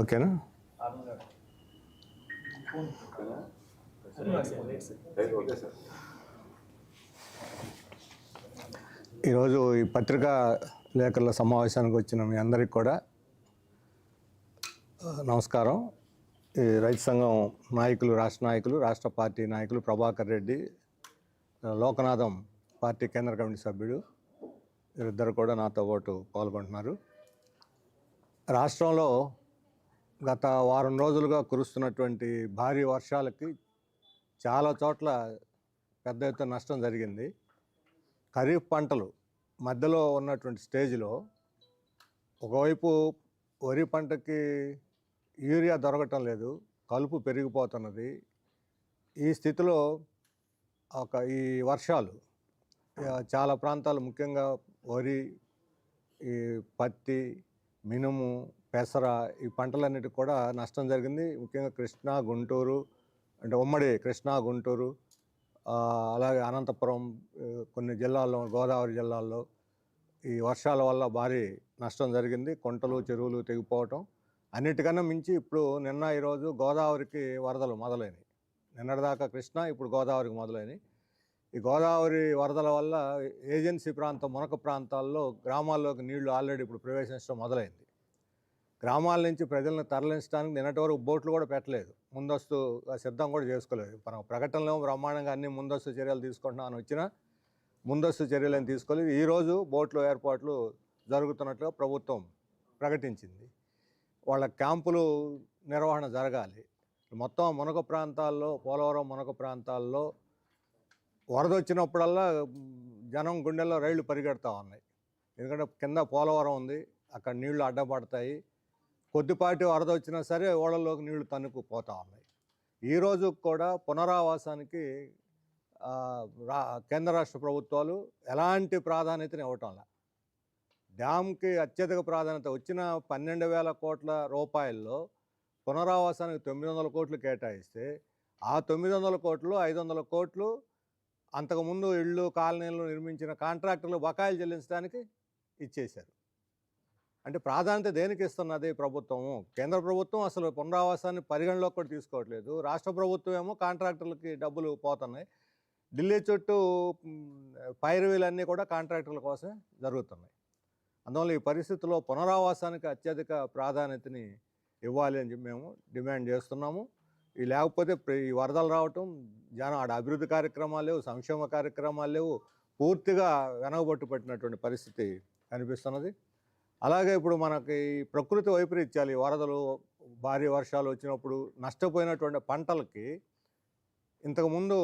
ఓకేనా? ఈరోజు ఈ పత్రికా లేఖల సమావేశానికి వచ్చిన మీ అందరికి కూడా నమస్కారం. ఈ రైతు సంఘం నాయకులు రాష్ట్ర నాయకులు రాష్ట్ర పార్టీ నాయకులు ప్రభాకర్ రెడ్డి లోకనాథం పార్టీ కేంద్ర కమిటీ సభ్యుడు వీరిద్దరు కూడా నాతో పాటు పాల్గొంటున్నారు. రాష్ట్రంలో గత వారం రోజులుగా కురుస్తున్నటువంటి భారీ వర్షాలకి చాలా చోట్ల పెద్ద ఎత్తున నష్టం జరిగింది. ఖరీఫ్ పంటలు మధ్యలో ఉన్నటువంటి స్టేజ్లో ఒకవైపు వరి పంటకి యూరియా దొరకటం లేదు కలుపు పెరిగిపోతున్నది. ఈ స్థితిలో ఒక ఈ వర్షాలు చాలా ప్రాంతాలు ముఖ్యంగా వరి ఈ పత్తి మినుము పెసర ఈ పంటలన్నిటికి కూడా నష్టం జరిగింది. ముఖ్యంగా కృష్ణా గుంటూరు అంటే ఉమ్మడి కృష్ణా గుంటూరు అలాగే అనంతపురం కొన్ని జిల్లాల్లో గోదావరి జిల్లాల్లో ఈ వర్షాల వల్ల భారీ నష్టం జరిగింది. కొంటలు చెరువులు తెగిపోవటం అన్నిటికన్నా మించి ఇప్పుడు నిన్న ఈరోజు గోదావరికి వరదలు మొదలైనవి నిన్నటిదాకా కృష్ణ ఇప్పుడు గోదావరికి మొదలైనవి ఈ గోదావరి వరదల వల్ల ఏజెన్సీ ప్రాంతం మునక ప్రాంతాల్లో గ్రామాల్లోకి నీళ్ళు ఆల్రెడీ ఇప్పుడు ప్రవేశించడం మొదలైంది. గ్రామాల నుంచి ప్రజలను తరలించడానికి నిన్నటి వరకు బోట్లు కూడా పెట్టలేదు. ముందస్తు సిద్ధం కూడా చేసుకోలేదు. మనం ప్రకటనలో బ్రహ్మాండంగా అన్ని ముందస్తు చర్యలు తీసుకుంటున్నామని వచ్చినా ముందస్తు చర్యలను తీసుకోలేదు. ఈరోజు బోట్లు ఏర్పాట్లు జరుగుతున్నట్లుగా ప్రభుత్వం ప్రకటించింది. వాళ్ళ క్యాంపులు నిర్వహణ జరగాలి. మొత్తం మునక ప్రాంతాల్లో పోలవరం మునక ప్రాంతాల్లో వరద వచ్చినప్పుడల్లా జనం గుండెల్లో రైళ్ళు పరిగెడతా ఉన్నాయి. ఎందుకంటే కింద పోలవరం ఉంది. అక్కడ నీళ్ళు అడ్డపడతాయి. కొద్దిపాటి వరద వచ్చినా సరే ఓడల్లోకి నీళ్ళు తన్నుకు పోతా ఉన్నాయి ఈరోజు కూడా పునరావాసానికి రా కేంద్ర రాష్ట్ర ప్రభుత్వాలు ఎలాంటి ప్రాధాన్యతని ఇవ్వటంలా డ్యామ్కి అత్యధిక ప్రాధాన్యత వచ్చిన పన్నెండు వేల కోట్ల రూపాయల్లో పునరావాసానికి తొమ్మిది వందల కోట్లు కేటాయిస్తే ఆ తొమ్మిది వందల కోట్లు ఐదు వందల కోట్లు అంతకుముందు ఇళ్ళు కాలనీలు నిర్మించిన కాంట్రాక్టర్లు బకాయిలు చెల్లించడానికి ఇచ్చేశారు. అంటే ప్రాధాన్యత దేనికి ఇస్తున్నది ప్రభుత్వము? కేంద్ర ప్రభుత్వం అసలు పునరావాసాన్ని పరిగణలోకి కూడా తీసుకోవట్లేదు. రాష్ట్ర ప్రభుత్వం ఏమో కాంట్రాక్టర్లకి డబ్బులు పోతున్నాయి. ఢిల్లీ చుట్టూ పైరవీలన్నీ కూడా కాంట్రాక్టర్ల కోసమే జరుగుతున్నాయి. అందువల్ల ఈ పరిస్థితుల్లో పునరావాసానికి అత్యధిక ప్రాధాన్యతని ఇవ్వాలి అని చెప్పి మేము డిమాండ్ చేస్తున్నాము. ఈ లేకపోతే ఈ వరదలు రావటం జనం ఆడ అభివృద్ధి కార్యక్రమాలు లేవు సంక్షేమ కార్యక్రమాలు లేవు. పూర్తిగా వెనకబట్టు పెట్టినటువంటి పరిస్థితి కనిపిస్తున్నది. అలాగే ఇప్పుడు మనకి ఈ ప్రకృతి వైపరీత్యాలు ఈ వరదలు భారీ వర్షాలు వచ్చినప్పుడు నష్టపోయినటువంటి పంటలకి ఇంతకుముందు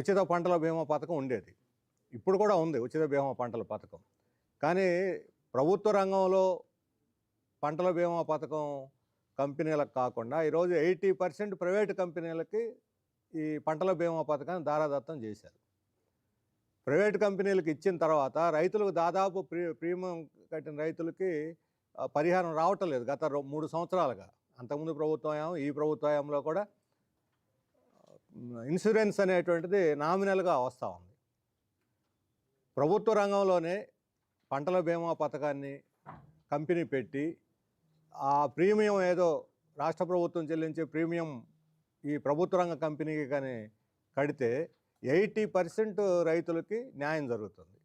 ఉచిత పంటల బీమా పథకం ఉండేది. ఇప్పుడు కూడా ఉంది ఉచిత బీమా పంటల పథకం. కానీ ప్రభుత్వ రంగంలో పంటల బీమా పథకం కంపెనీలకు కాకుండా ఈరోజు ఎయిటీ పర్సెంట్ ప్రైవేట్ కంపెనీలకి ఈ పంటల బీమా పథకాన్ని దారాదత్తం చేశారు. ప్రైవేట్ కంపెనీలకు ఇచ్చిన తర్వాత రైతులకు దాదాపు ప్రీ ప్రీమియం కట్టిన రైతులకి పరిహారం రావటం లేదు గత మూడు సంవత్సరాలుగా. అంతకుముందు ప్రభుత్వం ఈ ప్రభుత్వంలో కూడా ఇన్సూరెన్స్ అనేటువంటిది నామినల్గా వస్తూ ఉంది. ప్రభుత్వ రంగంలోనే పంటల బీమా పథకాన్ని కంపెనీ పెట్టి ఆ ప్రీమియం ఏదో రాష్ట్ర ప్రభుత్వం చెల్లించే ప్రీమియం ఈ ప్రభుత్వ రంగ కంపెనీకి కానీ కడితే ఎయిటీ పర్సెంట్ రైతులకి న్యాయం జరుగుతుంది.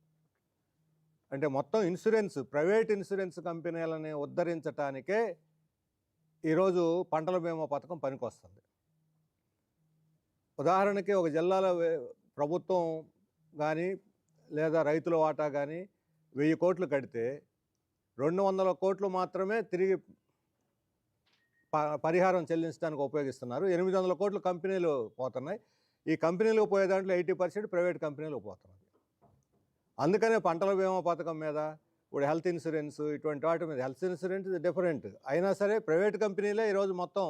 అంటే మొత్తం ఇన్సూరెన్స్ ప్రైవేట్ ఇన్సూరెన్స్ కంపెనీలని ఉద్ధరించటానికే ఈరోజు పంటల బీమా పథకం పనికొస్తుంది. ఉదాహరణకి ఒక జిల్లాలో ప్రభుత్వం కానీ లేదా రైతుల వాటా కానీ వెయ్యి కోట్లు కడితే రెండు వందల కోట్లు మాత్రమే తిరిగి ప- పరిహారం చెల్లించడానికి ఉపయోగిస్తున్నారు. ఎనిమిది వందల కోట్లు కంపెనీలు పోతున్నాయి. ఈ కంపెనీలకు పోయే దాంట్లో ఎయిటీ పర్సెంట్ ప్రైవేట్ కంపెనీలకు పోతున్నది అందుకనే పంటల బీమా పథకం మీద ఇప్పుడు హెల్త్ ఇన్సూరెన్స్ ఇటువంటి వాటి మీద హెల్త్ ఇన్సూరెన్స్ డిఫరెంట్ అయినా సరే ప్రైవేట్ కంపెనీలే ఈరోజు మొత్తం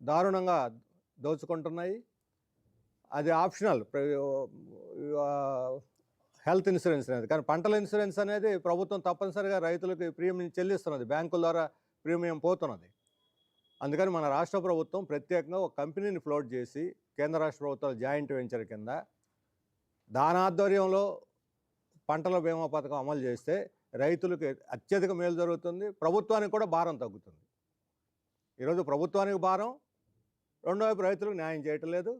దారుణంగా దోచుకుంటున్నాయి. అది ఆప్షనల్ హెల్త్ ఇన్సూరెన్స్ అనేది. కానీ పంటల ఇన్సూరెన్స్ అనేది ప్రభుత్వం తప్పనిసరిగా రైతులకు ప్రీమియం చెల్లిస్తున్నది. బ్యాంకుల ద్వారా ప్రీమియం పోతున్నది. అందుకని మన రాష్ట్ర ప్రభుత్వం ప్రత్యేకంగా ఒక కంపెనీని ఫ్లోట్ చేసి కేంద్ర రాష్ట్ర ప్రభుత్వాల జాయింట్ వెంచర్ కింద దాని ఆధ్వర్యంలో పంటల బీమా పథకం అమలు చేస్తే రైతులకు అత్యధిక మేలు జరుగుతుంది ప్రభుత్వానికి కూడా భారం తగ్గుతుంది. ఈరోజు ప్రభుత్వానికి భారం రెండో వైపు రైతులకు న్యాయం చేయటం లేదు.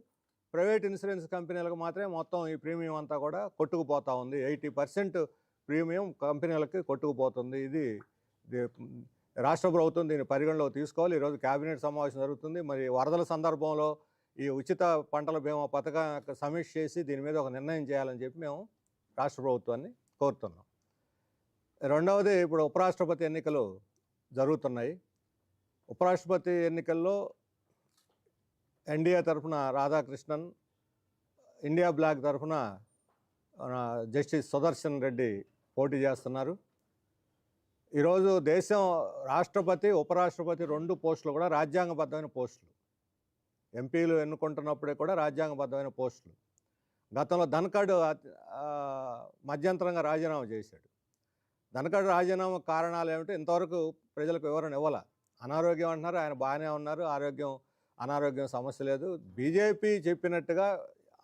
ప్రైవేట్ ఇన్సూరెన్స్ కంపెనీలకు మాత్రమే మొత్తం ఈ ప్రీమియం అంతా కూడా కొట్టుకుపోతూ ఉంది. ఎయిటీ పర్సెంట్ ప్రీమియం కంపెనీలకి కొట్టుకుపోతుంది. ఇది ఇది రాష్ట్ర ప్రభుత్వం దీన్ని పరిగణలోకి తీసుకోవాలి. ఈరోజు కేబినెట్ సమావేశం జరుగుతుంది. మరి వరదల సందర్భంలో ఈ ఉచిత పంటల బీమా పథకం యొక్క సమీక్ష చేసి దీని మీద ఒక నిర్ణయం చేయాలని చెప్పి మేము రాష్ట్ర ప్రభుత్వాన్ని కోరుతున్నాం. రెండవది ఇప్పుడు ఉపరాష్ట్రపతి ఎన్నికలు జరుగుతున్నాయి. ఉపరాష్ట్రపతి ఎన్నికల్లో ఎన్డీఏ తరఫున రాధాకృష్ణన్ ఇండియా బ్లాక్ తరఫున జస్టిస్ సుదర్శన్ రెడ్డి పోటీ చేస్తున్నారు. ఈరోజు దేశం రాష్ట్రపతి ఉపరాష్ట్రపతి రెండు పోస్టులు కూడా రాజ్యాంగబద్ధమైన పోస్టులు. ఎంపీలు ఎన్నుకుంటున్నప్పుడే కూడా రాజ్యాంగబద్ధమైన పోస్టులు. గతంలో ధనకడ్ మధ్యంతరంగా రాజీనామా చేశాడు. ధనకడ్ రాజీనామా కారణాలు ఏమిటో? ఇంతవరకు ప్రజలకు వివరణ ఇవ్వాల. అనారోగ్యం అంటున్నారు ఆయన బాగానే ఉన్నారు ఆరోగ్యం అనారోగ్యం సమస్య లేదు. బీజేపీ చెప్పినట్టుగా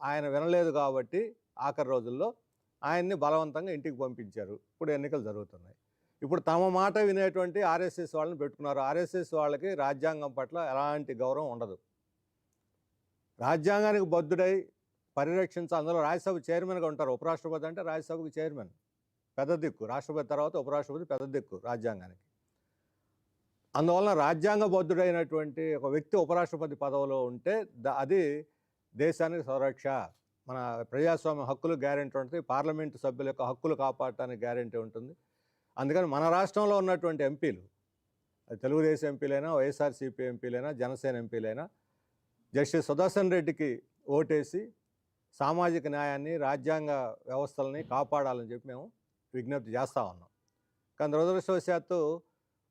ఆయన వినలేదు కాబట్టి ఆఖరి రోజుల్లో ఆయన్ని బలవంతంగా ఇంటికి పంపించారు. ఇప్పుడు ఎన్నికలు జరుగుతున్నాయి. ఇప్పుడు తమ మాట వినేటువంటి ఆర్ఎస్ఎస్ వాళ్ళని పెట్టుకున్నారు. ఆర్ఎస్ఎస్ వాళ్ళకి రాజ్యాంగం పట్ల ఎలాంటి గౌరవం ఉండదు. రాజ్యాంగానికి బద్దుడై పరిరక్షించ అందులో రాజ్యసభ చైర్మన్గా ఉంటారు ఉపరాష్ట్రపతి అంటే రాజ్యసభకు చైర్మన్. పెద్ద దిక్కు. రాష్ట్రపతి తర్వాత ఉపరాష్ట్రపతి పెద్ద దిక్కు రాజ్యాంగానికి. అందువలన రాజ్యాంగ రాజ్యాంగబద్ధుడైనటువంటి ఒక వ్యక్తి ఉపరాష్ట్రపతి పదవిలో ఉంటే అది దేశానికి సంరక్ష. మన ప్రజాస్వామ్య హక్కులు గ్యారెంటీ ఉంటుంది. పార్లమెంటు సభ్యుల యొక్క హక్కులు కాపాడటానికి గ్యారెంటీ ఉంటుంది. అందుకని మన రాష్ట్రంలో ఉన్నటువంటి ఎంపీలు తెలుగుదేశం ఎంపీలైనా వైఎస్ఆర్సీపీ ఎంపీలైనా జనసేన ఎంపీలైనా జస్టిస్ సుదర్శన్ రెడ్డికి ఓటేసి సామాజిక న్యాయాన్ని రాజ్యాంగ వ్యవస్థలని కాపాడాలని చెప్పి మేము విజ్ఞప్తి చేస్తూ ఉన్నాం. కానీ దురదృష్టవశాత్తు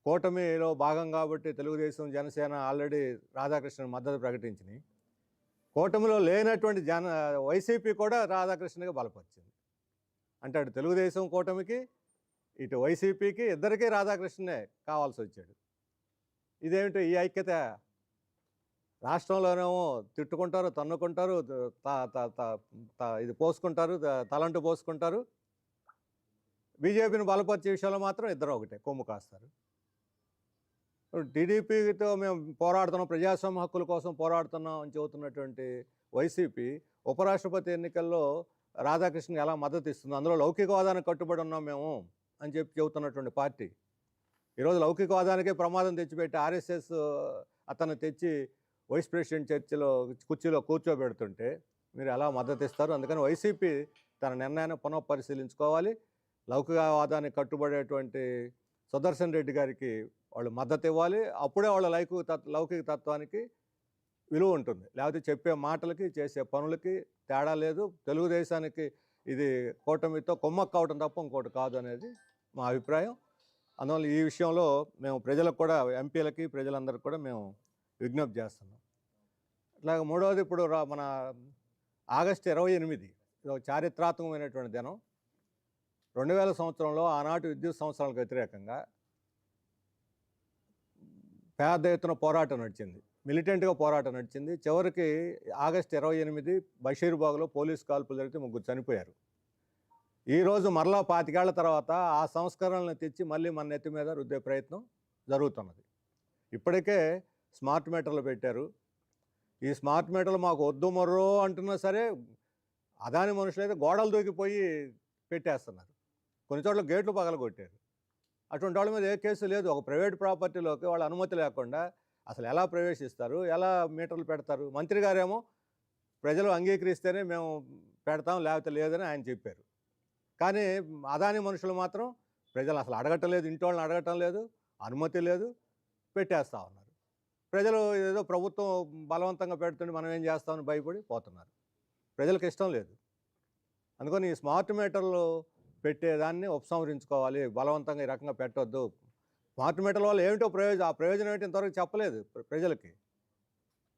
కూటమిలో భాగం కాబట్టి తెలుగుదేశం జనసేన ఆల్రెడీ రాధాకృష్ణ మద్దతు ప్రకటించినాయి. కూటమిలో లేనటువంటి జన వైసీపీ కూడా రాధాకృష్ణకి బలపరిచింది. అంటే అటు తెలుగుదేశం కూటమికి ఇటు వైసీపీకి ఇద్దరికీ రాధాకృష్ణనే కావాల్సి వచ్చాడు. ఇదేమిటి ఈ ఐక్యత రాష్ట్రంలోనేమో తిట్టుకుంటారు తన్నుకుంటారు ఇది పోసుకుంటారు తలంటు పోసుకుంటారు. బీజేపీని బలపరిచే విషయంలో మాత్రం ఇద్దరు ఒకటే కొమ్ము కాస్తారు. టీడీపీతో మేము పోరాడుతున్నాం ప్రజాస్వామ్య హక్కుల కోసం పోరాడుతున్నాం అని చెబుతున్నటువంటి వైసీపీ ఉపరాష్ట్రపతి ఎన్నికల్లో రాధాకృష్ణ ఎలా మద్దతు ఇస్తుంది అందులో లౌకికవాదానికి కట్టుబడి ఉన్నాం మేము అని చెప్పి చెబుతున్నటువంటి పార్టీ. ఈరోజు లౌకికవాదానికే ప్రమాదం తెచ్చిపెట్టి ఆర్ఎస్ఎస్ అతను తెచ్చి వైస్ ప్రెసిడెంట్ చర్చిలో కుర్చీలో కూర్చోబెడుతుంటే మీరు ఎలా మద్దతు ఇస్తారు? అందుకని వైసీపీ తన నిర్ణయాన్ని పునః పరిశీలించుకోవాలి లౌకికవాదానికి కట్టుబడేటువంటి సుదర్శన్ రెడ్డి గారికి వాళ్ళు మద్దతు ఇవ్వాలి. అప్పుడే వాళ్ళ లైకు తత్వ లౌకిక తత్వానికి విలువ ఉంటుంది. లేకపోతే చెప్పే మాటలకి చేసే పనులకి తేడా లేదు. తెలుగుదేశానికి ఇది కూటమితో కొమ్మక్కు కావటం తప్ప ఇంకోటి కాదు అనేది మా అభిప్రాయం. అందువల్ల ఈ విషయంలో మేము ప్రజలకు కూడా ఎంపీలకి ప్రజలందరికీ కూడా మేము విజ్ఞప్తి చేస్తున్నాం. ఇట్లాగ మూడవది ఇప్పుడు రా మన ఆగస్టు ఇరవై ఎనిమిది ఇది ఒక చారిత్రాత్మకమైనటువంటి దినం. రెండు వేల సంవత్సరంలో ఆనాటి విద్యుత్ సంవత్సరాలకు వ్యతిరేకంగా పెద్ద ఎత్తున పోరాటం నడిచింది. మిలిటెంట్గా పోరాటం నడిచింది. చివరికి ఆగస్టు ఇరవై ఎనిమిది బషీర్బాగ్లో పోలీస్ కాల్పులు జరిగితే ముగ్గురు చనిపోయారు. ఈరోజు మరలా పాతికేళ్ళ తర్వాత ఆ సంస్కరణలను తెచ్చి మళ్ళీ మన నెత్తి మీద రుద్దే ప్రయత్నం జరుగుతున్నది. ఇప్పటికే స్మార్ట్ మీటర్లు పెట్టారు. ఈ స్మార్ట్ మీటర్లు మాకు వద్దు మర్రో అంటున్నా సరే అదాని మనుషులైతే గోడలు దూకిపోయి పెట్టేస్తున్నారు. కొన్ని చోట్ల గేట్లు పగలగొట్టారు. అటువంటి వాళ్ళ మీద ఏ కేసు లేదు. ఒక ప్రైవేట్ ప్రాపర్టీలోకి వాళ్ళ అనుమతి లేకుండా అసలు ఎలా ప్రవేశిస్తారు? ఎలా మీటర్లు పెడతారు? మంత్రి గారేమో ప్రజలు అంగీకరిస్తేనే మేము పెడతాం లేకపోతే లేదని ఆయన చెప్పారు. కానీ అదాని మనుషులు మాత్రం ప్రజలు అసలు అడగటం లేదు. ఇంటి వాళ్ళని అడగటం లేదు. అనుమతి లేదు. పెట్టేస్తూ ఉన్నారు. ప్రజలు ఏదో ప్రభుత్వం బలవంతంగా పెడుతుంటే మనం ఏం చేస్తామని భయపడి పోతున్నారు. ప్రజలకు ఇష్టం లేదు. అందుకని ఈ స్మార్ట్ మీటర్లు పెట్టేదాన్ని ఉపసంహరించుకోవాలి బలవంతంగా ఈ రకంగా పెట్టొద్దు. స్మార్ట్ మీటర్ల వల్ల ఏమిటో ప్రయోజనం ఆ ప్రయోజనం ఏంటి ఇంతవరకు చెప్పలేదు ప్రజలకి.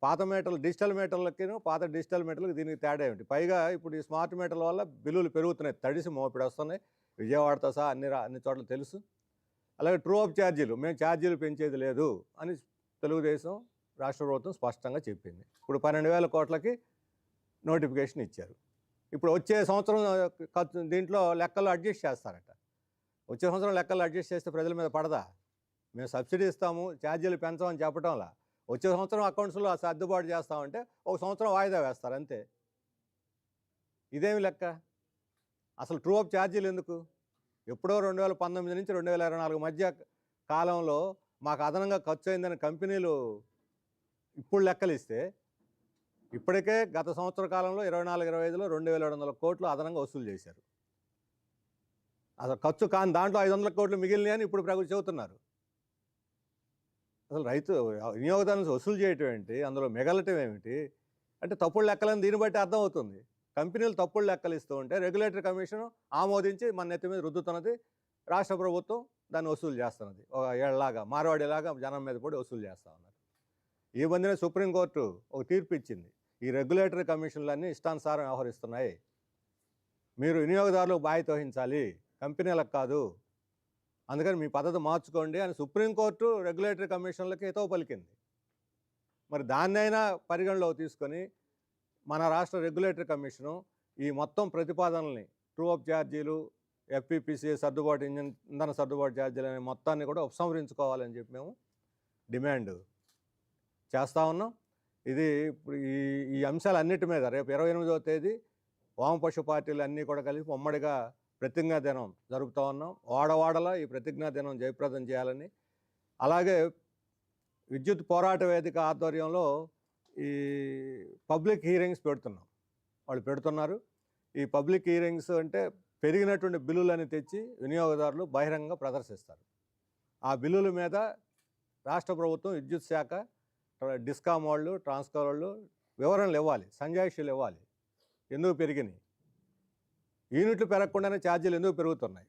పాత మీటర్లు డిజిటల్ మీటర్లకి పాత డిజిటల్ మీటర్లకి దీనికి తేడా ఏమిటి? పైగా ఇప్పుడు ఈ స్మార్ట్ మీటర్ల వల్ల బిల్లులు పెరుగుతున్నాయి తడిసి మోపిడి వస్తున్నాయి. విజయవాడతో సహా అన్ని అన్ని చోట్ల తెలుసు. అలాగే ట్రూ అప్ ఛార్జీలు మేము ఛార్జీలు పెంచేది లేదు అని తెలుగుదేశం రాష్ట్ర ప్రభుత్వం స్పష్టంగా చెప్పింది. ఇప్పుడు పన్నెండు వేల కోట్లకి నోటిఫికేషన్ ఇచ్చారు. ఇప్పుడు వచ్చే సంవత్సరం ఖర్చు దీంట్లో లెక్కలు అడ్జస్ట్ చేస్తారట. వచ్చే సంవత్సరం లెక్కలు అడ్జస్ట్ చేస్తే ప్రజల మీద పడదా? మేము సబ్సిడీ ఇస్తాము ఛార్జీలు పెంచమని చెప్పడంలా వచ్చే సంవత్సరం అకౌంట్స్లో సర్దుబాటు చేస్తామంటే ఒక సంవత్సరం వాయిదా వేస్తారు అంతే. ఇదేమి లెక్క? అసలు ట్రూ అప్ ఛార్జీలు ఎందుకు? ఎప్పుడో రెండు వేల పంతొమ్మిది నుంచి రెండు వేల ఇరవై నాలుగు మధ్య కాలంలో మాకు అదనంగా ఖర్చు అయిందని కంపెనీలు ఇప్పుడు లెక్కలు ఇస్తే ఇప్పటికే గత సంవత్సర కాలంలో ఇరవై నాలుగు ఇరవై ఐదులో రెండు వేల ఏడు వందల కోట్లు అదనంగా వసూలు చేశారు. అసలు ఖర్చు కాని దాంట్లో ఐదు వందల కోట్లు మిగిలినాయి అని ఇప్పుడు ప్రభుత్వం చెబుతున్నారు. అసలు రైతు వినియోగదారుల వసూలు చేయటం ఏంటి? అందులో మిగలటం ఏమిటి? అంటే తప్పుడు లెక్కలని దీన్ని బట్టి అర్థమవుతుంది. కంపెనీలు తప్పుడు లెక్కలు ఇస్తూ ఉంటే రెగ్యులేటరీ కమిషన్ ఆమోదించి మన నెత్తి మీద రుద్దుతున్నది రాష్ట్ర ప్రభుత్వం దాన్ని వసూలు చేస్తున్నది. ఒక ఏళ్ళలాగా మార్వాడిలాగా జనం మీద పడి వసూలు చేస్తూ ఉన్నారు. ఈ మధ్యన సుప్రీంకోర్టు ఒక తీర్పు ఇచ్చింది. ఈ రెగ్యులేటరీ కమిషన్లన్నీ ఇష్టానుసారం వ్యవహరిస్తున్నాయి. మీరు వినియోగదారులకు బాధ్యత వహించాలి. కంపెనీలకు కాదు. అందుకని మీ పద్ధతి మార్చుకోండి అని సుప్రీంకోర్టు రెగ్యులేటరీ కమిషన్లకి హితవు పలికింది. మరి దాన్నైనా పరిగణలోకి తీసుకొని మన రాష్ట్ర రెగ్యులేటరీ కమిషను ఈ మొత్తం ప్రతిపాదనల్ని ట్రూ అప్ ఛార్జీలు ఎఫ్పిపిసి సర్దుబాటు ఇంజన్ ఇంధన సర్దుబాటు ఛార్జీలు అనే మొత్తాన్ని కూడా ఉపసంహరించుకోవాలని చెప్పి మేము డిమాండ్ చేస్తూ ఉన్నాం. ఇది ఇప్పుడు ఈ ఈ అంశాలన్నిటి మీద రేపు ఇరవై ఎనిమిదవ తేదీ వామపక్ష పార్టీలు అన్నీ కూడా కలిసి ఉమ్మడిగా ప్రతిజ్ఞా దినం జరుపుతూ ఉన్నాం. వాడవాడలా ఈ ప్రతిజ్ఞా దినం జయప్రదం చేయాలని. అలాగే విద్యుత్ పోరాట వేదిక ఆధ్వర్యంలో ఈ పబ్లిక్ హీరింగ్స్ పెడుతున్నాం. వాళ్ళు పెడుతున్నారు. ఈ పబ్లిక్ హీరింగ్స్ అంటే పెరిగినటువంటి బిల్లులని తెచ్చి వినియోగదారులు బహిరంగ ప్రదర్శిస్తారు. ఆ బిల్లుల మీద రాష్ట్ర ప్రభుత్వం విద్యుత్ శాఖ డిస్కామ్ వాళ్ళు ట్రాన్స్కార్ వాళ్ళు వివరణలు ఇవ్వాలి సంజాయిషీలు ఇవ్వాలి. ఎందుకు పెరిగినాయి? యూనిట్లు పెరగకుండానే ఛార్జీలు ఎందుకు పెరుగుతున్నాయి?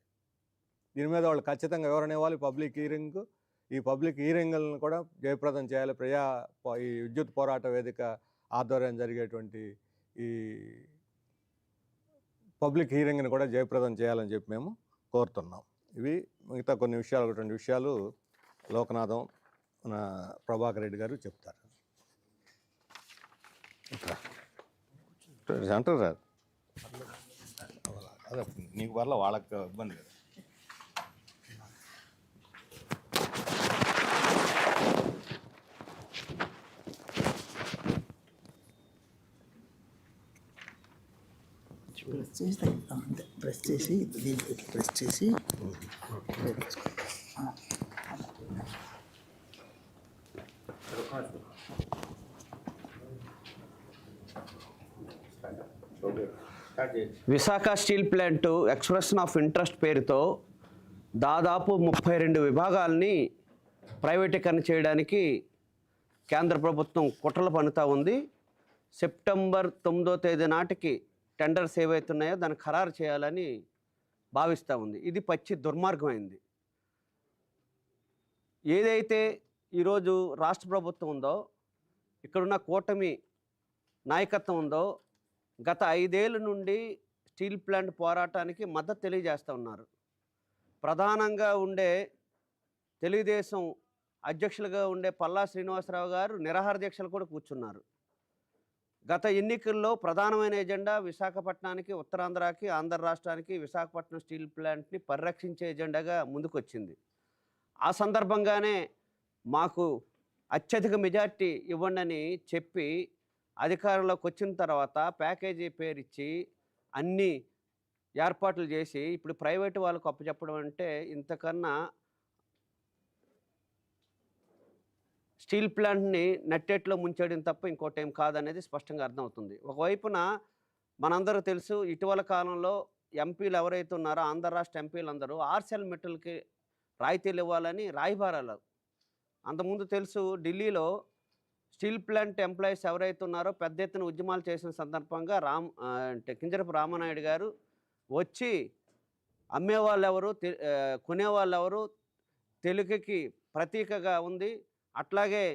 దీని మీద వాళ్ళు ఖచ్చితంగా వివరణ ఇవ్వాలి. పబ్లిక్ హీరింగ్ ఈ పబ్లిక్ హీరింగ్లను కూడా జయప్రదం చేయాలి. ప్రజా ఈ విద్యుత్ పోరాట వేదిక ఆధ్వర్యం జరిగేటువంటి ఈ పబ్లిక్ హీరింగ్ని కూడా జయప్రదం చేయాలని చెప్పి మేము కోరుతున్నాం. ఇవి మిగతా కొన్ని విషయాలు రెండు విషయాలు లోకనాథం మన ప్రభాకర్ రెడ్డి గారు చెప్తారు. అంటారు? సార్ అదే. నీకు వల్ల వాళ్ళకి ఇబ్బంది లేదు ప్రెస్ చేసి అంతే ప్రెస్ చేసి దీనికి ప్రెస్ చేసి. Visakha steel plant expression of interest పేరుతో దాదాపు ముప్పై రెండు విభాగాల్ని ప్రైవేటీకరణ చేయడానికి కేంద్ర ప్రభుత్వం కుట్రలు పన్నుతూ ఉంది. సెప్టెంబర్ తొమ్మిదో తేదీ నాటికి టెండర్స్ ఏవైతున్నాయో దాన్ని ఖరారు చేయాలని భావిస్తూ ఉంది. ఇది పచ్చి దుర్మార్గమైంది. ఏదైతే ఈరోజు రాష్ట్ర ప్రభుత్వం ఉందో ఇక్కడున్న కూటమి నాయకత్వం ఉందో గత ఐదేళ్ళ నుండి స్టీల్ ప్లాంట్ పోరాటానికి మద్దతు తెలియజేస్తూ ఉన్నారు. ప్రధానంగా ఉండే తెలుగుదేశం అధ్యక్షులుగా ఉండే పల్లా శ్రీనివాసరావు గారు నిరాహార దీక్షలు కూడా కూర్చున్నారు. గత ఎన్నికల్లో ప్రధానమైన ఎజెండా విశాఖపట్నానికి ఉత్తరాంధ్రకి ఆంధ్ర రాష్ట్రానికి విశాఖపట్నం స్టీల్ ప్లాంట్ని పరిరక్షించే ఎజెండాగా ముందుకొచ్చింది. ఆ సందర్భంగానే మాకు అత్యధిక మెజార్టీ ఇవ్వండి చెప్పి అధికారంలోకి వచ్చిన తర్వాత ప్యాకేజీ పేరిచ్చి అన్ని ఏర్పాట్లు చేసి ఇప్పుడు ప్రైవేటు వాళ్ళకు అప్పచెప్పడం అంటే ఇంతకన్నా స్టీల్ ప్లాంట్ని నట్టేట్లో ముంచేయడం తప్ప ఇంకోటి ఏం కాదనేది స్పష్టంగా అర్థమవుతుంది. ఒకవైపున మనందరూ తెలుసు ఇటీవల కాలంలో ఎంపీలు ఎవరైతే ఉన్నారో ఆంధ్ర రాష్ట్ర ఎంపీలు అందరూ ఆర్సెల్ మెటల్కి రాయితీలు ఇవ్వాలని రాయిబారాలు. అంతకుముందు తెలుసు ఢిల్లీలో స్టీల్ ప్లాంట్ ఎంప్లాయీస్ ఎవరైతే ఉన్నారో పెద్ద ఎత్తున ఉద్యమాలు చేసిన సందర్భంగా రామ్ అంటే కింజరపు రామనాయుడు గారు వచ్చి అమ్మేవాళ్ళు ఎవరు తె- కొనేవాళ్ళు ఎవరు తెలుగుకి ప్రతీకగా ఉంది. అట్లాగే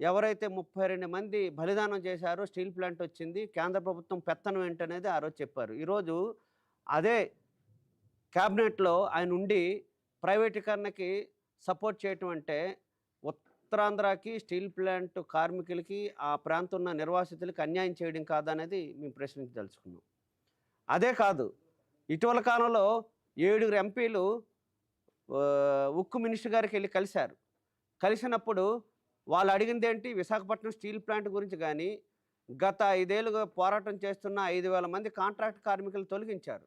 ఎవరైతే ముప్పై రెండు మంది బలిదానం చేశారో స్టీల్ ప్లాంట్ వచ్చింది కేంద్ర ప్రభుత్వం పెత్తనం ఏంటనేది ఆ రోజు చెప్పారు. ఈరోజు అదే క్యాబినెట్లో ఆయన ఉండి ప్రైవేటీకరణకి సపోర్ట్ చేయటం అంటే ఉత్తరాంధ్రకి స్టీల్ ప్లాంట్ కార్మికులకి ఆ ప్రాంతం ఉన్న నిర్వాసితులకి అన్యాయం చేయడం కాదనేది మేము ప్రశ్నించదలుచుకున్నాం. అదే కాదు ఇటీవల కాలంలో ఏడుగురు ఎంపీలు ఉక్కు మినిస్టర్ గారికి వెళ్ళి కలిశారు. కలిసినప్పుడు వాళ్ళు అడిగింది ఏంటి విశాఖపట్నం స్టీల్ ప్లాంట్ గురించి కానీ గత ఐదేళ్ళుగా పోరాటం చేస్తున్న ఐదు వేల మంది కాంట్రాక్ట్ కార్మికులు తొలగించారు.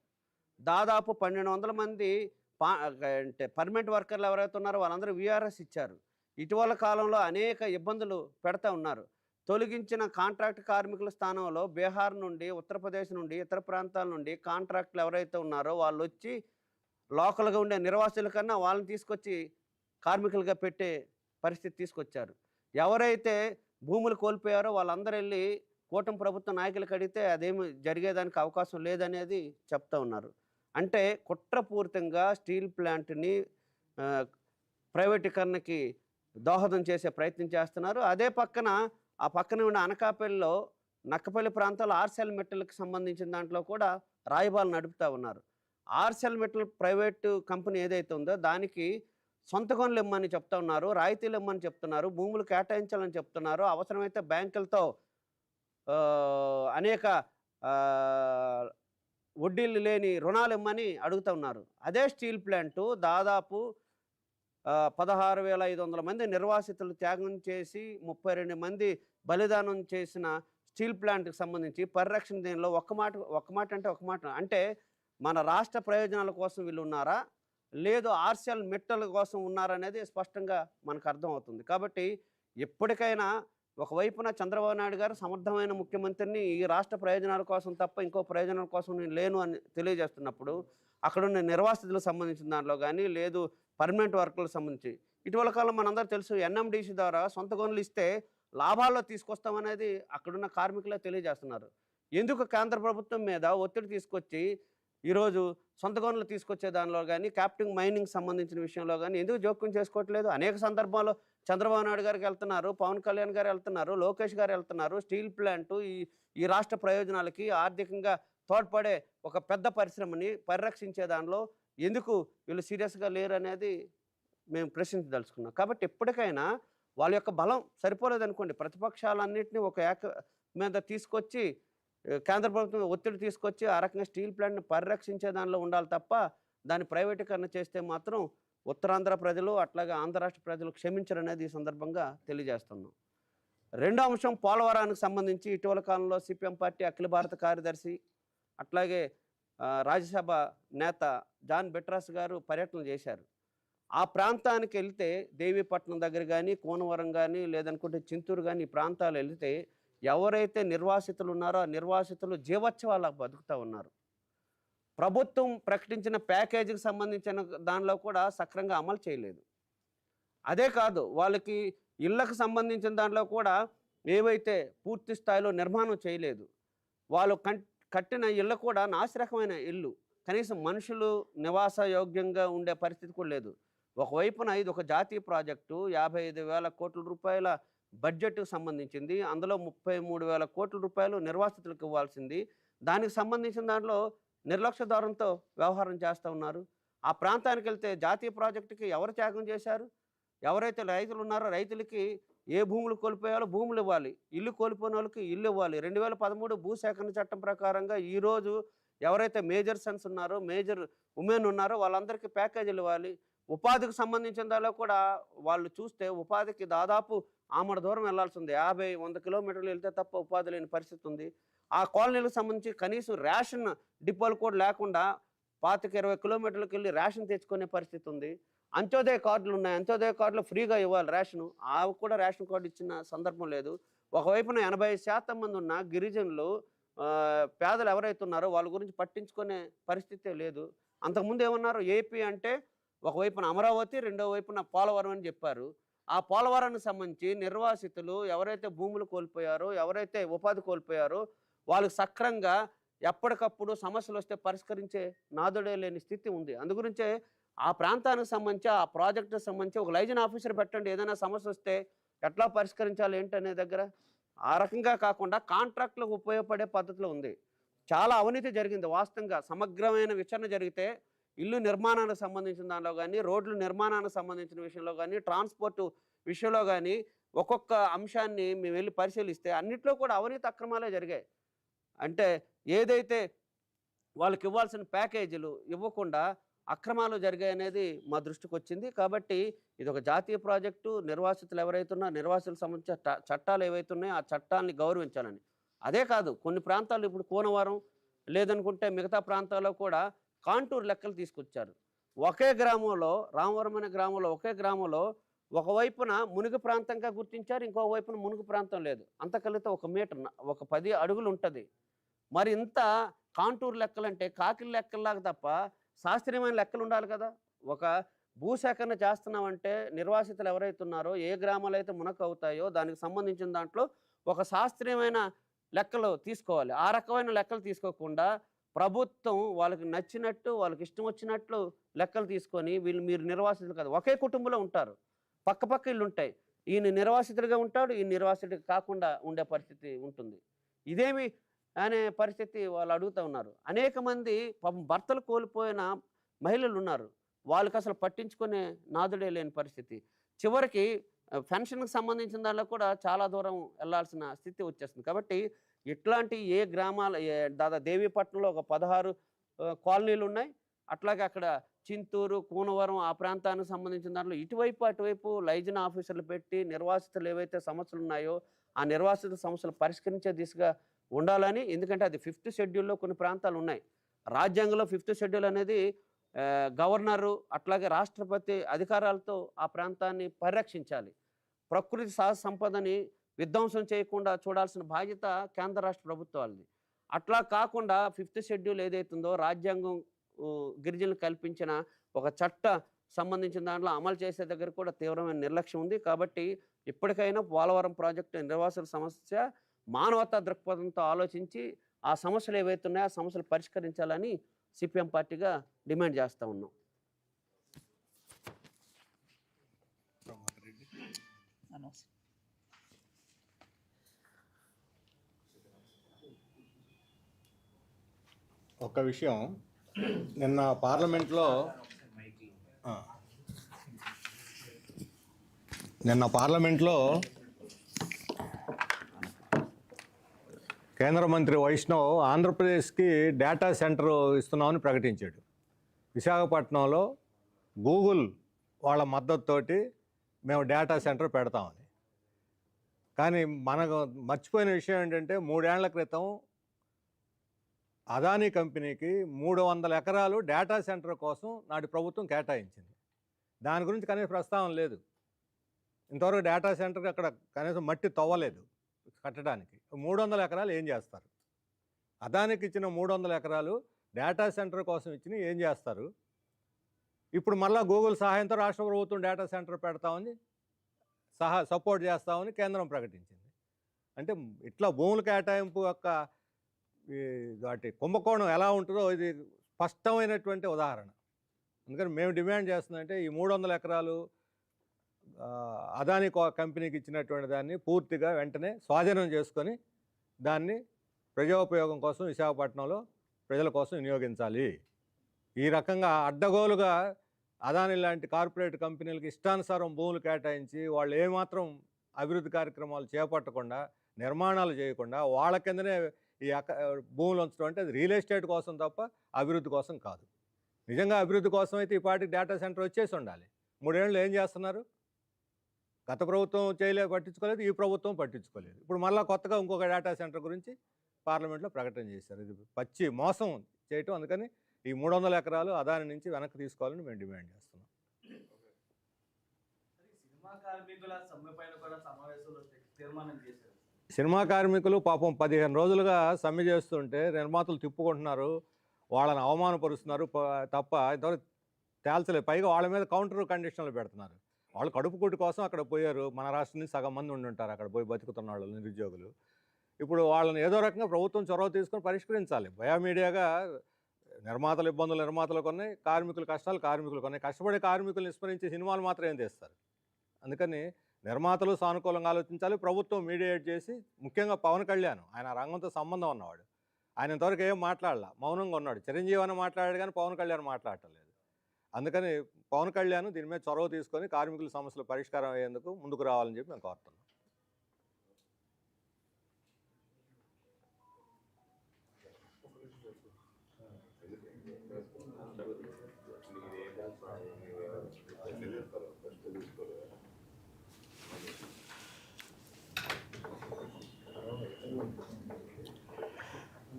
దాదాపు పన్నెండు వందల మంది పా అంటే పర్మనెంట్ వర్కర్లు ఎవరైతే ఉన్నారో వాళ్ళందరూ విఆర్ఎస్ ఇచ్చారు. ఇటీవల కాలంలో అనేక ఇబ్బందులు పెడతా ఉన్నారు. తొలగించిన కాంట్రాక్ట్ కార్మికుల స్థానంలో బీహార్ నుండి ఉత్తరప్రదేశ్ నుండి ఇతర ప్రాంతాల నుండి కాంట్రాక్టులు ఎవరైతే ఉన్నారో వాళ్ళు వచ్చి లోకల్గా ఉండే నిర్వాసుల కన్నా వాళ్ళని తీసుకొచ్చి కార్మికులుగా పెట్టే పరిస్థితి తీసుకొచ్చారు. ఎవరైతే భూములు కోల్పోయారో వాళ్ళందరూ వెళ్ళి కూటమి ప్రభుత్వ నాయకులకు అడిగితే అదేమి జరిగేదానికి అవకాశం లేదనేది చెప్తా ఉన్నారు. అంటే కుట్రపూరితంగా స్టీల్ ప్లాంట్ని ప్రైవేటీకరణకి దోహదం చేసే ప్రయత్నం చేస్తున్నారు. అదే పక్కన ఆ పక్కన ఉన్న అనకాపల్లిలో నక్కపల్లి ప్రాంతాల్లో ఆర్సెల్ మెటల్కి సంబంధించిన దాంట్లో కూడా రాయబాలు నడుపుతూ ఉన్నారు. ఆర్సెల్ మెటల్ ప్రైవేటు కంపెనీ ఏదైతే ఉందో దానికి సొంత కొనులు ఇమ్మని చెప్తా ఉన్నారు రాయితీలు ఇమ్మని చెప్తున్నారు భూములు కేటాయించాలని చెప్తున్నారు అవసరమైతే బ్యాంకులతో అనేక వడ్డీలు లేని రుణాలు ఇమ్మని అడుగుతూ ఉన్నారు. అదే స్టీల్ ప్లాంటు దాదాపు పదహారు వేల ఐదు వందల మంది నిర్వాసితులు త్యాగం చేసి ముప్పై రెండు మంది బలిదానం చేసిన స్టీల్ ప్లాంట్కి సంబంధించి పరిరక్షణ దీనిలో ఒక్క మాట ఒక్క మాట అంటే ఒక మాట అంటే మన రాష్ట్ర ప్రయోజనాల కోసం వీళ్ళు ఉన్నారా? లేదు ఆర్సిఎల్ మెట్టల కోసం ఉన్నారనేది స్పష్టంగా మనకు అర్థమవుతుంది. కాబట్టి ఎప్పటికైనా ఒకవైపున చంద్రబాబు నాయుడు గారు సమర్థమైన ముఖ్యమంత్రిని ఈ రాష్ట్ర ప్రయోజనాల కోసం తప్ప ఇంకో ప్రయోజనాల కోసం నేను లేను అని తెలియజేస్తున్నప్పుడు అక్కడున్న నిర్వాసితులకు సంబంధించిన దాంట్లో కానీ లేదు పర్మనెంట్ వర్కులకు సంబంధించి. ఇటీవల కాలం మనందరూ తెలుసు ఎన్ఎండిసి ద్వారా సొంత గనులు ఇస్తే లాభాల్లో తీసుకొస్తామనేది అక్కడున్న కార్మికులే తెలియజేస్తున్నారు. ఎందుకు కేంద్ర ప్రభుత్వం మీద ఒత్తిడి తీసుకొచ్చి ఈరోజు సొంత గనులు తీసుకొచ్చే దానిలో కానీ క్యాప్టింగ్ మైనింగ్ సంబంధించిన విషయంలో కానీ ఎందుకు జోక్యం చేసుకోవట్లేదు? అనేక సందర్భాల్లో చంద్రబాబు నాయుడు గారికి వెళ్తున్నారు పవన్ కళ్యాణ్ గారు వెళ్తున్నారు లోకేష్ గారు వెళ్తున్నారు స్టీల్ ప్లాంట్ ఈ ఈ రాష్ట్ర ప్రయోజనాలకి ఆర్థికంగా తోడ్పడే ఒక పెద్ద పరిశ్రమని పరిరక్షించే దానిలో ఎందుకు వీళ్ళు సీరియస్గా లేరు అనేది మేము ప్రశ్నించదలుచుకున్నాం. కాబట్టి ఎప్పటికైనా వాళ్ళ యొక్క బలం సరిపోలేదనుకోండి ప్రతిపక్షాలన్నింటినీ ఒక ఏక మీద తీసుకొచ్చి కేంద్ర ప్రభుత్వం ఒత్తిడి తీసుకొచ్చి ఆ రకంగా స్టీల్ ప్లాంట్ని పరిరక్షించే దానిలో ఉండాలి తప్ప దాన్ని ప్రైవేటీకరణ చేస్తే మాత్రం ఉత్తరాంధ్ర ప్రజలు అట్లాగే ఆంధ్ర రాష్ట్ర ప్రజలు క్షమించరనేది ఈ సందర్భంగా తెలియజేస్తున్నాం. రెండో అంశం పోలవరానికి సంబంధించి ఇటీవల కాలంలో సిపిఎం పార్టీ అఖిల భారత కార్యదర్శి అట్లాగే రాజ్యసభ నేత జాన్ బెట్రాస్ గారు పర్యటన చేశారు. ఆ ప్రాంతానికి వెళ్తే దేవీపట్నం దగ్గర కానీ కోనవరం కానీ లేదనుకుంటే చింతూరు కానీ ఈ ప్రాంతాలు వెళితే ఎవరైతే నిర్వాసితులు ఉన్నారో ఆ నిర్వాసితులు జీవోత్సవాల బతుకుతూ ఉన్నారు. ప్రభుత్వం ప్రకటించిన ప్యాకేజీకి సంబంధించిన దానిలో కూడా సక్రంగా అమలు చేయలేదు. అదే కాదు వాళ్ళకి ఇళ్ళకు సంబంధించిన దాంట్లో కూడా ఏవైతే పూర్తి స్థాయిలో నిర్మాణం చేయలేదు వాళ్ళు కం కట్టిన ఇళ్ళు కూడా నాసిరకమైన ఇల్లు కనీసం మనుషులు నివాస యోగ్యంగా ఉండే పరిస్థితి కూడా లేదు. ఒకవైపున ఇది ఒక జాతీయ ప్రాజెక్టు యాభై ఐదు వేల కోట్ల రూపాయల బడ్జెట్కు సంబంధించింది. అందులో ముప్పై మూడు వేల కోట్ల రూపాయలు నిర్వాసితులకు ఇవ్వాల్సింది. దానికి సంబంధించిన దాంట్లో నిర్లక్ష్య ధోరణితో వ్యవహారం చేస్తూ ఉన్నారు. ఆ ప్రాంతానికి వెళ్తే జాతీయ ప్రాజెక్టుకి ఎవరు త్యాగం చేశారు? ఎవరైతే రైతులు ఉన్నారో రైతులకి ఏ భూములు కోల్పోయాలో భూములు ఇవ్వాలి. ఇల్లు కోల్పోయిన వాళ్ళకి ఇల్లు ఇవ్వాలి. రెండు వేల పదమూడు భూసేకరణ చట్టం ప్రకారంగా ఈరోజు ఎవరైతే మేజర్ సన్స్ ఉన్నారో మేజర్ ఉమెన్ ఉన్నారో వాళ్ళందరికీ ప్యాకేజీలు ఇవ్వాలి. ఉపాధికి సంబంధించిన దానిలో కూడా వాళ్ళు చూస్తే ఉపాధికి దాదాపు ఆమడ దూరం వెళ్ళాల్సింది యాభై వంద కిలోమీటర్లు వెళ్తే తప్ప ఉపాధి లేని పరిస్థితి ఉంది. ఆ కాలనీలకు సంబంధించి కనీసం రేషన్ డిపోలు కూడా లేకుండా పాతిక ఇరవై కిలోమీటర్లకు వెళ్ళి రేషన్ తెచ్చుకునే పరిస్థితి ఉంది. అంత్యోదయ కార్డులు ఉన్నాయి. అంత్యోదయ కార్డులు ఫ్రీగా ఇవ్వాలి రేషను. అవి కూడా రేషన్ కార్డు ఇచ్చిన సందర్భం లేదు. ఒకవైపున ఎనభై శాతం మంది ఉన్న గిరిజనులు పేదలు ఎవరైతే ఉన్నారో వాళ్ళ గురించి పట్టించుకునే పరిస్థితే లేదు. అంతకుముందు ఏమన్నారు? ఏపీ అంటే ఒకవైపున అమరావతి రెండో వైపున పోలవరం అని చెప్పారు. ఆ పోలవరానికి సంబంధించి నిర్వాసితులు ఎవరైతే భూములు కోల్పోయారో ఎవరైతే ఉపాధి కోల్పోయారో వాళ్ళకి సక్రంగా ఎప్పటికప్పుడు సమస్యలు వస్తే పరిష్కరించే నాదుడే లేని స్థితి ఉంది. అందుగురించే ఆ ప్రాంతానికి సంబంధించి ఆ ప్రాజెక్టుకి సంబంధించి ఒక లైజన్ ఆఫీసర్ పెట్టండి. ఏదైనా సమస్య వస్తే ఎట్లా పరిష్కరించాలి ఏంటనే దగ్గర ఆ రకంగా కాకుండా కాంట్రాక్టులకు ఉపయోగపడే పద్ధతిలో ఉంది. చాలా అవినీతి జరిగింది వాస్తవంగా. సమగ్రమైన విచారణ జరిగితే ఇల్లు నిర్మాణానికి సంబంధించిన దానిలో కానీ రోడ్లు నిర్మాణానికి సంబంధించిన విషయంలో కానీ ట్రాన్స్పోర్ట్ విషయంలో కానీ ఒక్కొక్క అంశాన్ని మేము వెళ్ళి పరిశీలిస్తే అన్నిట్లో కూడా అవినీతి అక్రమాలే జరిగాయి. అంటే ఏదైతే వాళ్ళకి ఇవ్వాల్సిన ప్యాకేజీలు ఇవ్వకుండా అక్రమాలు జరిగాయి అనేది మా దృష్టికి వచ్చింది. కాబట్టి ఇది ఒక జాతీయ ప్రాజెక్టు నిర్వాసితులు ఎవరైతున్నా నిర్వాసితులకు సంబంధించిన చట్టాలు ఏవైతున్నాయో ఆ చట్టాలని గౌరవించాలని. అదే కాదు కొన్ని ప్రాంతాలు ఇప్పుడు కోనవరం లేదనుకుంటే మిగతా ప్రాంతాల్లో కూడా కాంటూర్ లెక్కలు తీసుకొచ్చారు. ఒకే గ్రామంలో రామవరం అనే గ్రామంలో ఒకే గ్రామంలో ఒకవైపున మునుగు ప్రాంతంగా గుర్తించారు ఇంకో వైపున మునుగు ప్రాంతం లేదు. అంత కలిగితే ఒక మీటర్ ఒక పది అడుగులు ఉంటుంది. మరి ఇంత కాంటూర్ లెక్కలంటే కాకిల లెక్కల్లాగా తప్ప శాస్త్రీయమైన లెక్కలు ఉండాలి కదా. ఒక భూసేకరణ చేస్తున్నామంటే నిర్వాసితులు ఎవరైతే ఉన్నారో ఏ గ్రామాలు అయితే మునక అవుతాయో దానికి సంబంధించిన దాంట్లో ఒక శాస్త్రీయమైన లెక్కలు తీసుకోవాలి. ఆ రకమైన లెక్కలు తీసుకోకుండా ప్రభుత్వం వాళ్ళకి నచ్చినట్టు వాళ్ళకి ఇష్టం వచ్చినట్లు లెక్కలు తీసుకొని వీళ్ళు మీరు నిర్వాసితులు కాదు. ఒకే కుటుంబంలో ఉంటారు. పక్క పక్క ఇల్లు ఉంటాయి. ఈయన నిర్వాసితుడిగా ఉంటాడు ఈ నిర్వాసితుడిగా కాకుండా ఉండే పరిస్థితి ఉంటుంది. ఇదేమి అనే పరిస్థితి వాళ్ళు అడుగుతూ ఉన్నారు. అనేక మంది పాపం భర్తలు కోల్పోయిన మహిళలు ఉన్నారు. వాళ్ళకి అసలు పట్టించుకునే నాదుడే లేని పరిస్థితి. చివరికి పెన్షన్కి సంబంధించిన దానిలో కూడా చాలా దూరం వెళ్ళాల్సిన స్థితి వచ్చేస్తుంది. కాబట్టి ఇట్లాంటి ఏ గ్రామాల దాదాపు దాదా దేవీపట్నంలో ఒక పదహారు కాలనీలు ఉన్నాయి. అట్లాగే అక్కడ చింతూరు కూనవరం ఆ ప్రాంతానికి సంబంధించిన దాంట్లో ఇటువైపు అటువైపు లైజన్ ఆఫీసర్లు పెట్టి నిర్వాసితులు ఏవైతే సమస్యలు ఉన్నాయో ఆ నిర్వాసిత సమస్యలు పరిష్కరించే దిశగా ఉండాలని ఎందుకంటే అది ఫిఫ్త్ షెడ్యూల్లో కొన్ని ప్రాంతాలు ఉన్నాయి. రాజ్యాంగంలో ఫిఫ్త్ షెడ్యూల్ అనేది గవర్నరు అట్లాగే రాష్ట్రపతి అధికారాలతో ఆ ప్రాంతాన్ని పరిరక్షించాలి. ప్రకృతి సహజ సంపదని విధ్వంసం చేయకుండా చూడాల్సిన బాధ్యత కేంద్ర రాష్ట్ర ప్రభుత్వాలది. అట్లా కాకుండా ఫిఫ్త్ షెడ్యూల్ ఏదైతుందో రాజ్యాంగం గిరిజనులు కల్పించిన ఒక చట్ట సంబంధించిన దాంట్లో అమలు చేసే దగ్గర కూడా తీవ్రమైన నిర్లక్ష్యం ఉంది. కాబట్టి ఇప్పటికైనా పోలవరం ప్రాజెక్టు నిర్వాసుల సమస్య మానవతా దృక్పథంతో ఆలోచించి ఆ సమస్యలు ఏవైతున్నాయో ఆ సమస్యలు పరిష్కరించాలని సిపిఎం పార్టీగా డిమాండ్ చేస్తూ ఉన్నాం. ఒక విషయం. నిన్న పార్లమెంట్లో నిన్న పార్లమెంట్లో కేంద్ర మంత్రి వైష్ణవ్ ఆంధ్రప్రదేశ్కి డేటా సెంటర్ ఇస్తున్నామని ప్రకటించాడు. విశాఖపట్నంలో గూగుల్ వాళ్ళ మద్దతుతోటి మేము డేటా సెంటర్ పెడతామని. కానీ మనకు మర్చిపోయిన విషయం ఏంటంటే మూడేళ్ళ క్రితం అదానీ కంపెనీకి మూడు వందల ఎకరాలు డేటా సెంటర్ కోసం నాటి ప్రభుత్వం కేటాయించింది. దాని గురించి కనీస ప్రస్తావన లేదు. ఇంతవరకు డేటా సెంటర్కి అక్కడ కనీసం మట్టి తవ్వలేదు కట్టడానికి. మూడు వందల ఎకరాలు ఏం చేస్తారు? అదానికి ఇచ్చిన మూడు వందల ఎకరాలు డేటా సెంటర్ కోసం ఇచ్చిన ఏం చేస్తారు? ఇప్పుడు మళ్ళీ గూగుల్ సహాయంతో రాష్ట్ర ప్రభుత్వం డేటా సెంటర్ పెడతామని సహా సపోర్ట్ చేస్తామని కేంద్రం ప్రకటించింది. అంటే ఇట్లా భూముల కేటాయింపు యొక్క వాటి కుంభకోణం ఎలా ఉంటుందో ఇది స్పష్టమైనటువంటి ఉదాహరణ. అందుకని మేము డిమాండ్ చేస్తుందంటే ఈ మూడు వందల ఎకరాలు అదాని కో- కంపెనీకి ఇచ్చినటువంటి దాన్ని పూర్తిగా వెంటనే స్వాధీనం చేసుకొని దాన్ని ప్రజోపయోగం కోసం విశాఖపట్నంలో ప్రజల కోసం వినియోగించాలి. ఈ రకంగా అడ్డగోలుగా అదాని లాంటి కార్పొరేట్ కంపెనీలకు ఇష్టానుసారం భూములు కేటాయించి వాళ్ళు ఏమాత్రం అభివృద్ధి కార్యక్రమాలు చేపట్టకుండా నిర్మాణాలు చేయకుండా వాళ్ళ కిందనే ఈ భూములు ఉంచడం అంటే అది రియల్ ఎస్టేట్ కోసం తప్ప అభివృద్ధి కోసం కాదు. నిజంగా అభివృద్ధి కోసం అయితే ఈ పాటికి డేటా సెంటర్ వచ్చేసి ఉండాలి. మూడేళ్ళు ఏం చేస్తున్నారు? గత ప్రభుత్వం చేయలే పట్టించుకోలేదు ఈ ప్రభుత్వం పట్టించుకోలేదు. ఇప్పుడు మళ్ళీ కొత్తగా ఇంకొక డేటా సెంటర్ గురించి పార్లమెంట్లో ప్రకటన చేశారు. ఇది పచ్చి మోసం చేయటం. అందుకని ఈ మూడు వందల ఎకరాలు అదాని నుంచి వెనక్కి తీసుకోవాలని మేము డిమాండ్ చేస్తున్నాం. సినిమా కార్మికుల సమ్మె పైన కూడా సమావేశంలో తీర్మానం చేశారు. సినిమా కార్మికులు పాపం పదిహేను రోజులుగా సమ్మె చేస్తుంటే నిర్మాతలు తిప్పుకుంటున్నారు. వాళ్ళని అవమానపరుస్తున్నారు. తప్ప ఇంతవరకు తేల్చలేదు. పైగా వాళ్ళ మీద కౌంటర్ కండిషన్లు పెడుతున్నారు. వాళ్ళు కడుపు కొట్టు కోసం అక్కడ పోయారు. మన రాష్ట్రం నుంచి సగం మంది ఉండి ఉంటారు అక్కడ పోయి బతుకుతున్న వాళ్ళు నిరుద్యోగులు. ఇప్పుడు వాళ్ళని ఏదో రకంగా ప్రభుత్వం చొరవ తీసుకొని పరిష్కరించాలి. బయోమీడియాగా నిర్మాతల ఇబ్బందులు నిర్మాతలకు ఉన్నాయి కార్మికుల కష్టాలు కార్మికులకు ఉన్నాయి కష్టపడే కార్మికులు విస్మరించి సినిమాలు మాత్రం ఏం తీస్తారు? అందుకని నిర్మాతలు సానుకూలంగా ఆలోచించాలి. ప్రభుత్వం మీడియేట్ చేసి ముఖ్యంగా పవన్ కళ్యాణ్ ఆయన రంగంతో సంబంధం ఉన్నవాడు. ఆయన ఇంతవరకు ఏం మాట్లాడాల. మౌనంగా ఉన్నాడు. చిరంజీవి అని మాట్లాడాడు కానీ పవన్ కళ్యాణ్ మాట్లాడటం లేదు. అందుకని పవన్ కళ్యాణ్ దీని మీద చొరవ తీసుకొని కార్మికుల సమస్యలు పరిష్కారం అయ్యేందుకు ముందుకు రావాలని చెప్పి మేము కోరుతున్నాం